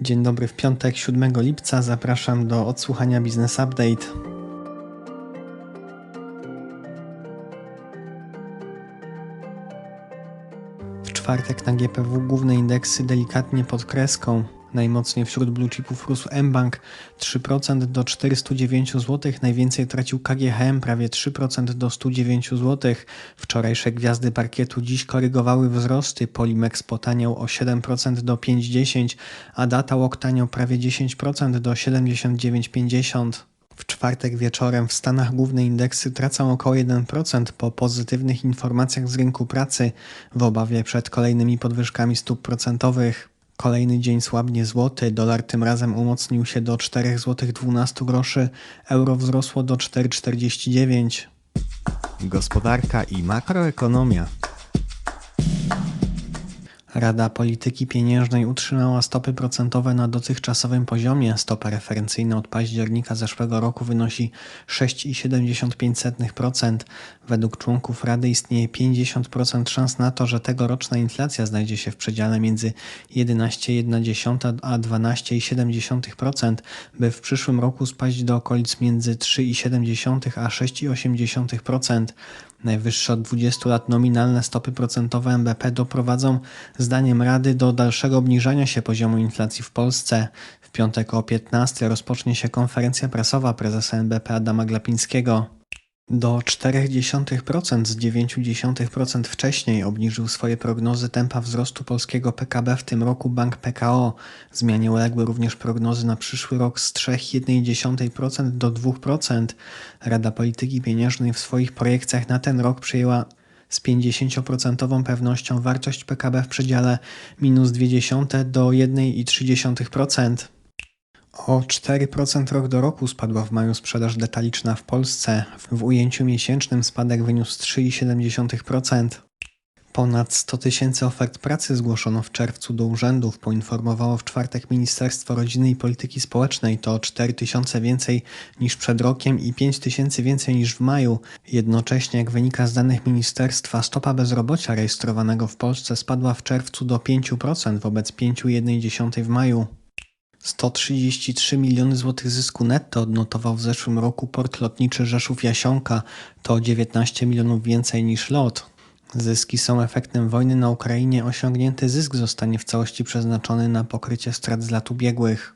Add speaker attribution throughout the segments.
Speaker 1: Dzień dobry, w piątek 7 lipca zapraszam do odsłuchania Business Update. W czwartek na GPW główne indeksy delikatnie pod kreską. Najmocniej wśród blue chipów rósł mBank 3% do 409 zł, najwięcej tracił KGHM prawie 3% do 109 zł. Wczorajsze gwiazdy parkietu dziś korygowały wzrosty. Polimex potaniał o 7% do 5,10, a Datawalk taniał prawie 10% do 79,50. W czwartek wieczorem w Stanach główne indeksy tracą około 1% po pozytywnych informacjach z rynku pracy w obawie przed kolejnymi podwyżkami stóp procentowych. Kolejny dzień słabnie złoty, dolar tym razem umocnił się do 4 zł 12 groszy, euro wzrosło do 4,49. Gospodarka i makroekonomia. Rada Polityki Pieniężnej utrzymała stopy procentowe na dotychczasowym poziomie. Stopa referencyjna od października zeszłego roku wynosi 6,75%. Według członków Rady istnieje 50% szans na to, że tegoroczna inflacja znajdzie się w przedziale między 11,1 a 12,7%, by w przyszłym roku spaść do okolic między 3,7 a 6,8%. Najwyższe od 20 lat nominalne stopy procentowe MBP doprowadzą, zdaniem Rady, do dalszego obniżania się poziomu inflacji w Polsce. W piątek o 15 rozpocznie się konferencja prasowa prezesa NBP Adama Glapińskiego. Do 0,4% z 0,9% wcześniej obniżył swoje prognozy tempa wzrostu polskiego PKB w tym roku bank PKO. Zmianie uległy również prognozy na przyszły rok z 3,1% do 2%. Rada Polityki Pieniężnej w swoich projekcjach na ten rok przyjęła z 50% pewnością wartość PKB w przedziale minus 0,2 do 1,3%. O 4% rok do roku spadła w maju sprzedaż detaliczna w Polsce. W ujęciu miesięcznym spadek wyniósł 3,7%. Ponad 100 tysięcy ofert pracy zgłoszono w czerwcu do urzędów, poinformowało w czwartek Ministerstwo Rodziny i Polityki Społecznej. To 4 tysiące więcej niż przed rokiem i 5 tysięcy więcej niż w maju. Jednocześnie, jak wynika z danych ministerstwa, stopa bezrobocia rejestrowanego w Polsce spadła w czerwcu do 5% wobec 5,1% w maju. 133 miliony złotych zysku netto odnotował w zeszłym roku port lotniczy Rzeszów-Jasionka. To 19 milionów więcej niż LOT. Zyski są efektem wojny na Ukrainie. Osiągnięty zysk zostanie w całości przeznaczony na pokrycie strat z lat ubiegłych.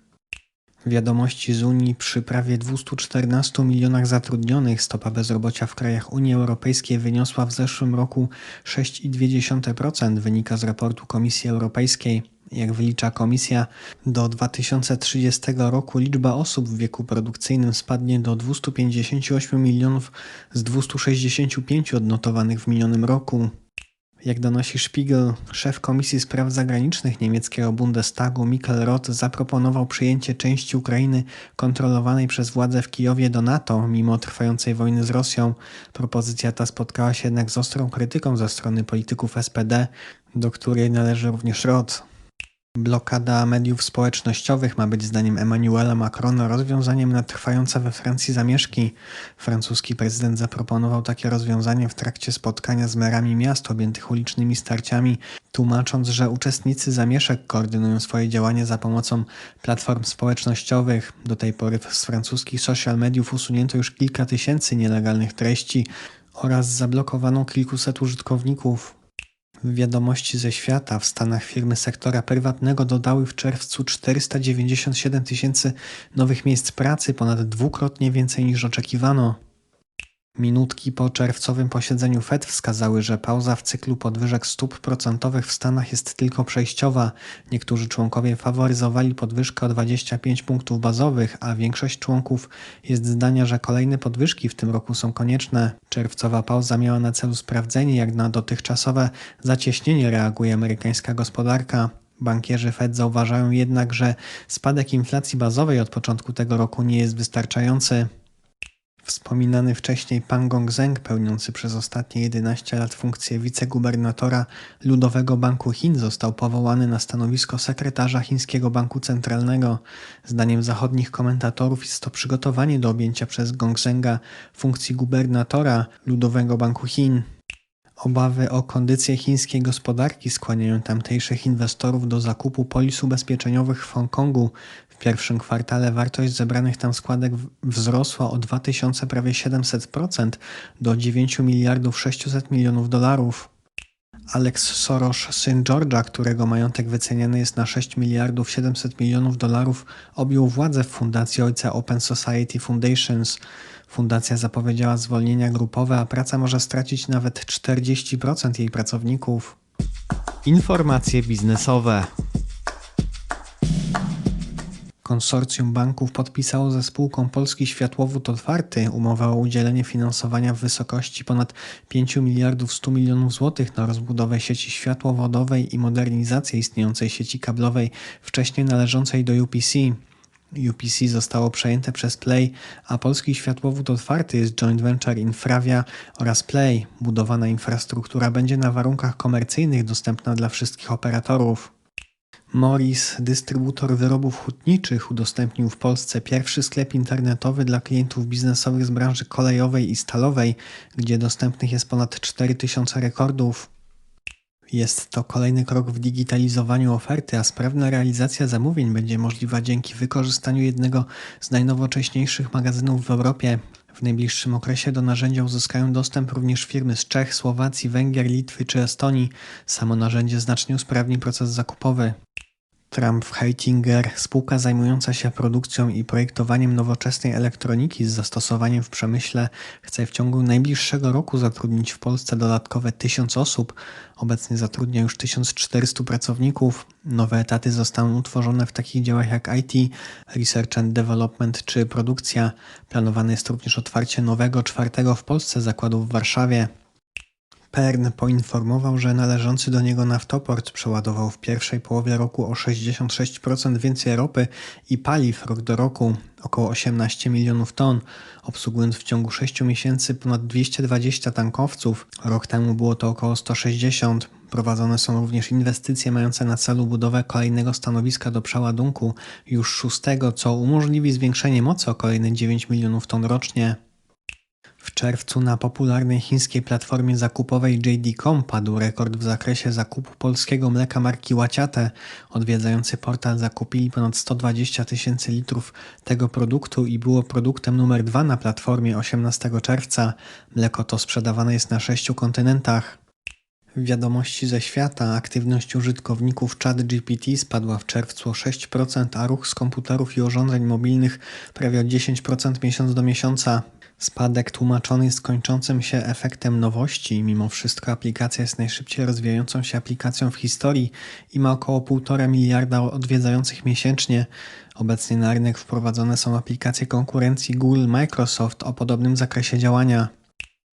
Speaker 1: Wiadomości z Unii przy prawie 214 milionach zatrudnionych stopa bezrobocia w krajach Unii Europejskiej wyniosła w zeszłym roku 6,2%, wynika z raportu Komisji Europejskiej. Jak wylicza komisja, do 2030 roku liczba osób w wieku produkcyjnym spadnie do 258 milionów z 265 odnotowanych w minionym roku. Jak donosi Spiegel, szef Komisji Spraw Zagranicznych niemieckiego Bundestagu Michael Roth zaproponował przyjęcie części Ukrainy kontrolowanej przez władze w Kijowie do NATO, mimo trwającej wojny z Rosją. Propozycja ta spotkała się jednak z ostrą krytyką ze strony polityków SPD, do której należy również Roth. Blokada mediów społecznościowych ma być zdaniem Emmanuela Macrona rozwiązaniem na trwające we Francji zamieszki. Francuski prezydent zaproponował takie rozwiązanie w trakcie spotkania z merami miast objętych ulicznymi starciami, tłumacząc, że uczestnicy zamieszek koordynują swoje działania za pomocą platform społecznościowych. Do tej pory z francuskich social mediów usunięto już kilka tysięcy nielegalnych treści oraz zablokowano kilkuset użytkowników. Wiadomości ze świata w Stanach firmy sektora prywatnego dodały w czerwcu 497 tysięcy nowych miejsc pracy, ponad dwukrotnie więcej niż oczekiwano. Minutki po czerwcowym posiedzeniu Fed wskazały, że pauza w cyklu podwyżek stóp procentowych w Stanach jest tylko przejściowa. Niektórzy członkowie faworyzowali podwyżkę o 25 punktów bazowych, a większość członków jest zdania, że kolejne podwyżki w tym roku są konieczne. Czerwcowa pauza miała na celu sprawdzenie, jak na dotychczasowe zacieśnienie reaguje amerykańska gospodarka. Bankierzy Fed zauważają jednak, że spadek inflacji bazowej od początku tego roku nie jest wystarczający. Wspominany wcześniej Pan Gongzeng, pełniący przez ostatnie 11 lat funkcję wicegubernatora Ludowego Banku Chin, został powołany na stanowisko sekretarza Chińskiego Banku Centralnego. Zdaniem zachodnich komentatorów jest to przygotowanie do objęcia przez Gongzenga funkcji gubernatora Ludowego Banku Chin. Obawy o kondycję chińskiej gospodarki skłaniają tamtejszych inwestorów do zakupu polis ubezpieczeniowych w Hongkongu. W pierwszym kwartale wartość zebranych tam składek wzrosła o 2000 prawie 700% do 9 miliardów 600 milionów dolarów. Alex Soros, syn George'a, którego majątek wyceniany jest na 6 miliardów 700 milionów dolarów, objął władzę w fundacji ojca Open Society Foundations. Fundacja zapowiedziała zwolnienia grupowe, a praca może stracić nawet 40% jej pracowników. Informacje biznesowe. Konsorcjum banków podpisało ze spółką Polski Światłowód Otwarty umowę o udzielenie finansowania w wysokości ponad 5 miliardów 100 milionów złotych na rozbudowę sieci światłowodowej i modernizację istniejącej sieci kablowej wcześniej należącej do UPC. UPC zostało przejęte przez Play, a polski światłowód otwarty jest joint venture Infravia oraz Play. Budowana infrastruktura będzie na warunkach komercyjnych dostępna dla wszystkich operatorów. Morris, dystrybutor wyrobów hutniczych, udostępnił w Polsce pierwszy sklep internetowy dla klientów biznesowych z branży kolejowej i stalowej, gdzie dostępnych jest ponad 4000 rekordów. Jest to kolejny krok w digitalizowaniu oferty, a sprawna realizacja zamówień będzie możliwa dzięki wykorzystaniu jednego z najnowocześniejszych magazynów w Europie. W najbliższym okresie do narzędzia uzyskają dostęp również firmy z Czech, Słowacji, Węgier, Litwy czy Estonii. Samo narzędzie znacznie usprawni proces zakupowy. Trump Heitinger, spółka zajmująca się produkcją i projektowaniem nowoczesnej elektroniki z zastosowaniem w przemyśle, chce w ciągu najbliższego roku zatrudnić w Polsce dodatkowe 1000 osób. Obecnie zatrudnia już 1400 pracowników. Nowe etaty zostaną utworzone w takich działach jak IT, Research and Development czy produkcja. Planowane jest również otwarcie nowego, czwartego w Polsce zakładu w Warszawie. Pern poinformował, że należący do niego naftoport przeładował w pierwszej połowie roku o 66% więcej ropy i paliw rok do roku, około 18 milionów ton, obsługując w ciągu 6 miesięcy ponad 220 tankowców. Rok temu było to około 160. Prowadzone są również inwestycje mające na celu budowę kolejnego stanowiska do przeładunku, już szóstego, co umożliwi zwiększenie mocy o kolejne 9 milionów ton rocznie. W czerwcu na popularnej chińskiej platformie zakupowej JD.com padł rekord w zakresie zakupu polskiego mleka marki Łaciate. Odwiedzający portal zakupili ponad 120 tysięcy litrów tego produktu i było produktem numer dwa na platformie 18 czerwca. Mleko to sprzedawane jest na sześciu kontynentach. Wiadomości ze świata. Aktywność użytkowników ChatGPT spadła w czerwcu o 6%, a ruch z komputerów i urządzeń mobilnych prawie o 10% miesiąc do miesiąca. Spadek tłumaczony jest kończącym się efektem nowości. Mimo wszystko aplikacja jest najszybciej rozwijającą się aplikacją w historii i ma około 1,5 miliarda odwiedzających miesięcznie. Obecnie na rynek wprowadzone są aplikacje konkurencji Google Microsoft o podobnym zakresie działania.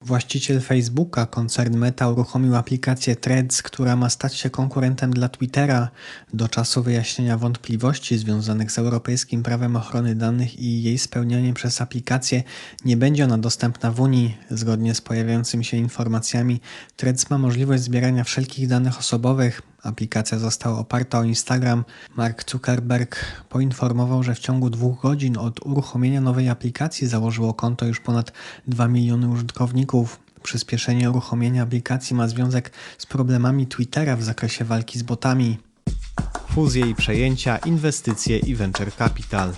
Speaker 1: Właściciel Facebooka, koncern Meta, uruchomił aplikację Threads, która ma stać się konkurentem dla Twittera. Do czasu wyjaśnienia wątpliwości związanych z europejskim prawem ochrony danych i jej spełnianiem przez aplikację nie będzie ona dostępna w Unii. Zgodnie z pojawiającymi się informacjami, Threads ma możliwość zbierania wszelkich danych osobowych, Aplikacja została oparta o Instagram. Mark Zuckerberg poinformował, że w ciągu dwóch godzin od uruchomienia nowej aplikacji założyło konto już ponad 2 miliony użytkowników. Przyspieszenie uruchomienia aplikacji ma związek z problemami Twittera w zakresie walki z botami.
Speaker 2: Fuzje i przejęcia, inwestycje i venture capital.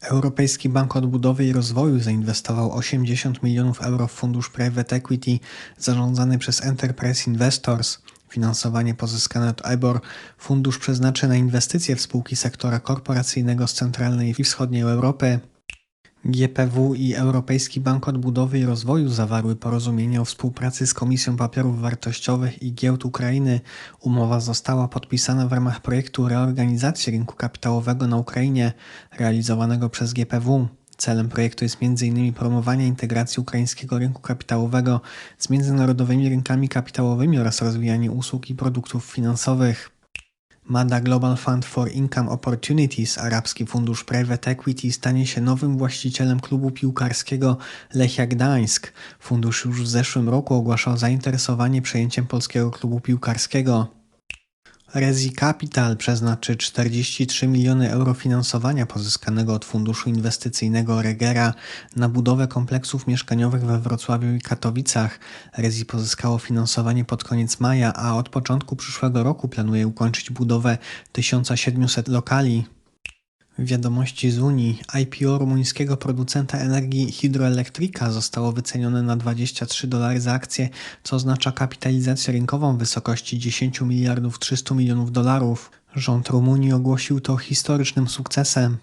Speaker 1: Europejski Bank Odbudowy i Rozwoju zainwestował 80 milionów euro w fundusz Private Equity zarządzany przez Enterprise Investors. Finansowanie pozyskane od EBOR fundusz przeznaczy na inwestycje w spółki sektora korporacyjnego z centralnej i wschodniej Europy. GPW i Europejski Bank Odbudowy i Rozwoju zawarły porozumienie o współpracy z Komisją Papierów Wartościowych i Giełd Ukrainy. Umowa została podpisana w ramach projektu reorganizacji rynku kapitałowego na Ukrainie, realizowanego przez GPW. Celem projektu jest m.in. promowanie integracji ukraińskiego rynku kapitałowego z międzynarodowymi rynkami kapitałowymi oraz rozwijanie usług i produktów finansowych. MADA Global Fund for Income Opportunities, arabski fundusz Private Equity, stanie się nowym właścicielem klubu piłkarskiego Lechia Gdańsk. Fundusz już w zeszłym roku ogłaszał zainteresowanie przejęciem polskiego klubu piłkarskiego. Resi Capital przeznaczy 43 miliony euro finansowania pozyskanego od funduszu inwestycyjnego Regera na budowę kompleksów mieszkaniowych we Wrocławiu i Katowicach. Resi pozyskało finansowanie pod koniec maja, a od początku przyszłego roku planuje ukończyć budowę 1700 lokali. Wiadomości z Unii. IPO rumuńskiego producenta energii Hydroelectrica zostało wycenione na 23 dolary za akcję, co oznacza kapitalizację rynkową w wysokości 10 miliardów 300 milionów dolarów. Rząd Rumunii ogłosił to historycznym sukcesem.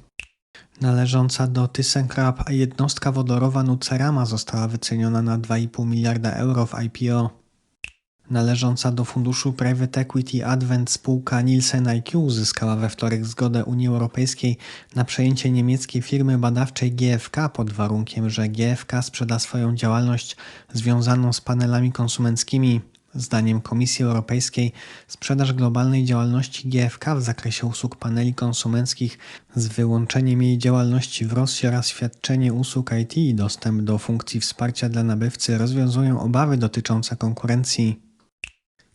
Speaker 1: Należąca do ThyssenKrupp jednostka wodorowa Nucerama została wyceniona na 2,5 miliarda euro w IPO. Należąca do funduszu Private Equity Advent spółka Nielsen IQ uzyskała we wtorek zgodę Unii Europejskiej na przejęcie niemieckiej firmy badawczej GFK pod warunkiem, że GFK sprzeda swoją działalność związaną z panelami konsumenckimi. Zdaniem Komisji Europejskiej sprzedaż globalnej działalności GFK w zakresie usług paneli konsumenckich z wyłączeniem jej działalności w Rosji oraz świadczenie usług IT i dostęp do funkcji wsparcia dla nabywcy rozwiązują obawy dotyczące konkurencji.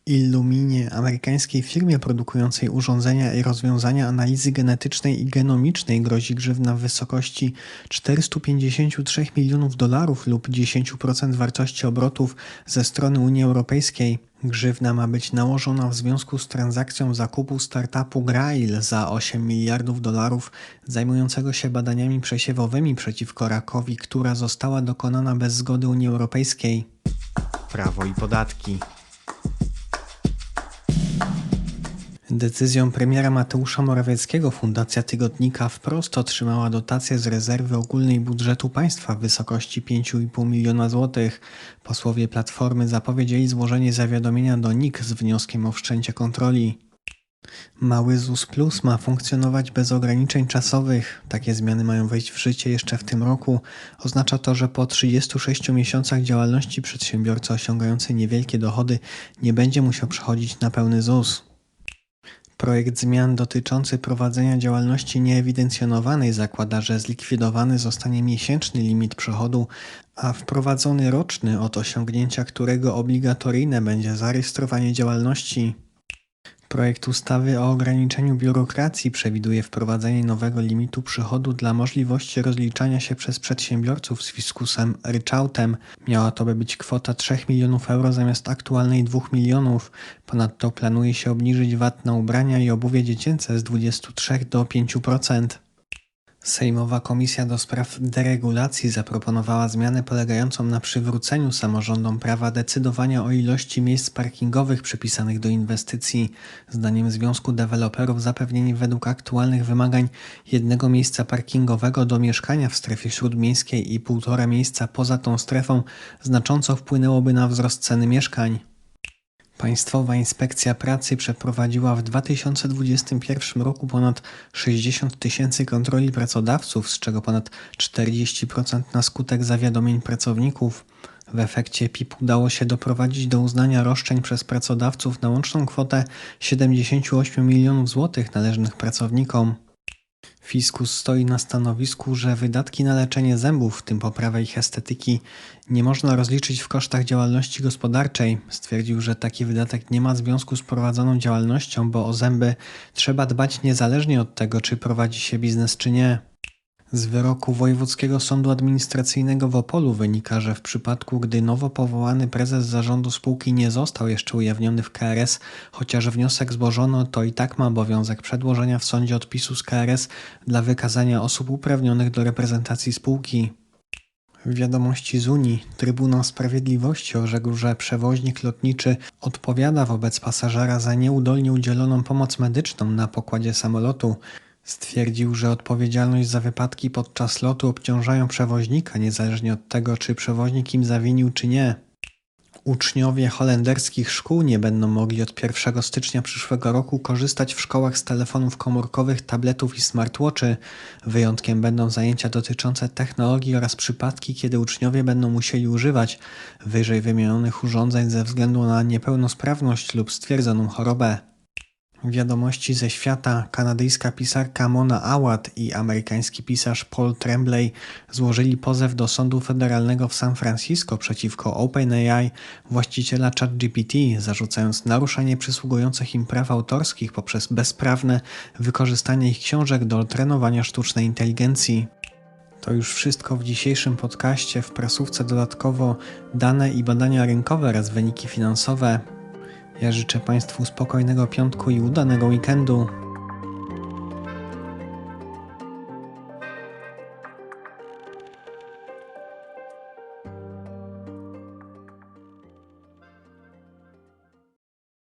Speaker 1: Illuminie, amerykańskiej firmie produkującej urządzenia i rozwiązania analizy genetycznej i genomicznej, grozi grzywna w wysokości 453 milionów dolarów lub 10% wartości obrotów ze strony Unii Europejskiej. Grzywna ma być nałożona w związku z transakcją zakupu startupu Grail za 8 miliardów dolarów zajmującego się badaniami przesiewowymi przeciwko rakowi, która została dokonana bez zgody Unii Europejskiej.
Speaker 2: Prawo i podatki.
Speaker 1: Decyzją premiera Mateusza Morawieckiego Fundacja Tygodnika wprost otrzymała dotację z rezerwy ogólnej budżetu państwa w wysokości 5,5 miliona złotych. Posłowie Platformy zapowiedzieli złożenie zawiadomienia do NIK z wnioskiem o wszczęcie kontroli. Mały ZUS Plus ma funkcjonować bez ograniczeń czasowych. Takie zmiany mają wejść w życie jeszcze w tym roku. Oznacza to, że po 36 miesiącach działalności przedsiębiorca osiągający niewielkie dochody nie będzie musiał przechodzić na pełny ZUS. Projekt zmian dotyczący prowadzenia działalności nieewidencjonowanej zakłada, że zlikwidowany zostanie miesięczny limit przychodu, a wprowadzony roczny, od osiągnięcia którego obligatoryjne będzie zarejestrowanie działalności. Projekt ustawy o ograniczeniu biurokracji przewiduje wprowadzenie nowego limitu przychodu dla możliwości rozliczania się przez przedsiębiorców z fiskusem ryczałtem. Miała to by być kwota 3 milionów euro zamiast aktualnej 2 milionów. Ponadto planuje się obniżyć VAT na ubrania i obuwie dziecięce z 23 do 5%. Sejmowa Komisja do Spraw Deregulacji zaproponowała zmianę polegającą na przywróceniu samorządom prawa decydowania o ilości miejsc parkingowych przypisanych do inwestycji. Zdaniem Związku Deweloperów zapewnienie według aktualnych wymagań jednego miejsca parkingowego do mieszkania w strefie śródmiejskiej i półtora miejsca poza tą strefą znacząco wpłynęłoby na wzrost ceny mieszkań. Państwowa Inspekcja Pracy przeprowadziła w 2021 roku ponad 60 tysięcy kontroli pracodawców, z czego ponad 40% na skutek zawiadomień pracowników. W efekcie PIP udało się doprowadzić do uznania roszczeń przez pracodawców na łączną kwotę 78 milionów złotych należnych pracownikom. Fiskus stoi na stanowisku, że wydatki na leczenie zębów, w tym poprawę ich estetyki, nie można rozliczyć w kosztach działalności gospodarczej. Stwierdził, że taki wydatek nie ma związku z prowadzoną działalnością, bo o zęby trzeba dbać niezależnie od tego, czy prowadzi się biznes, czy nie. Z wyroku Wojewódzkiego Sądu Administracyjnego w Opolu wynika, że w przypadku, gdy nowo powołany prezes zarządu spółki nie został jeszcze ujawniony w KRS, chociaż wniosek złożono, to i tak ma obowiązek przedłożenia w sądzie odpisu z KRS dla wykazania osób uprawnionych do reprezentacji spółki. W wiadomości z Unii Trybunał Sprawiedliwości orzekł, że przewoźnik lotniczy odpowiada wobec pasażera za nieudolnie udzieloną pomoc medyczną na pokładzie samolotu. Stwierdził, że odpowiedzialność za wypadki podczas lotu obciążają przewoźnika, niezależnie od tego, czy przewoźnik im zawinił, czy nie. Uczniowie holenderskich szkół nie będą mogli od 1 stycznia przyszłego roku korzystać w szkołach z telefonów komórkowych, tabletów i smartwatchy. Wyjątkiem będą zajęcia dotyczące technologii oraz przypadki, kiedy uczniowie będą musieli używać wyżej wymienionych urządzeń ze względu na niepełnosprawność lub stwierdzoną chorobę. Wiadomości ze świata kanadyjska pisarka Mona Awad i amerykański pisarz Paul Tremblay złożyli pozew do sądu federalnego w San Francisco przeciwko OpenAI, właściciela ChatGPT, zarzucając naruszanie przysługujących im praw autorskich poprzez bezprawne wykorzystanie ich książek do trenowania sztucznej inteligencji. To już wszystko w dzisiejszym podcaście. W prasówce dodatkowo dane i badania rynkowe oraz wyniki finansowe. Ja życzę Państwu spokojnego piątku i udanego weekendu.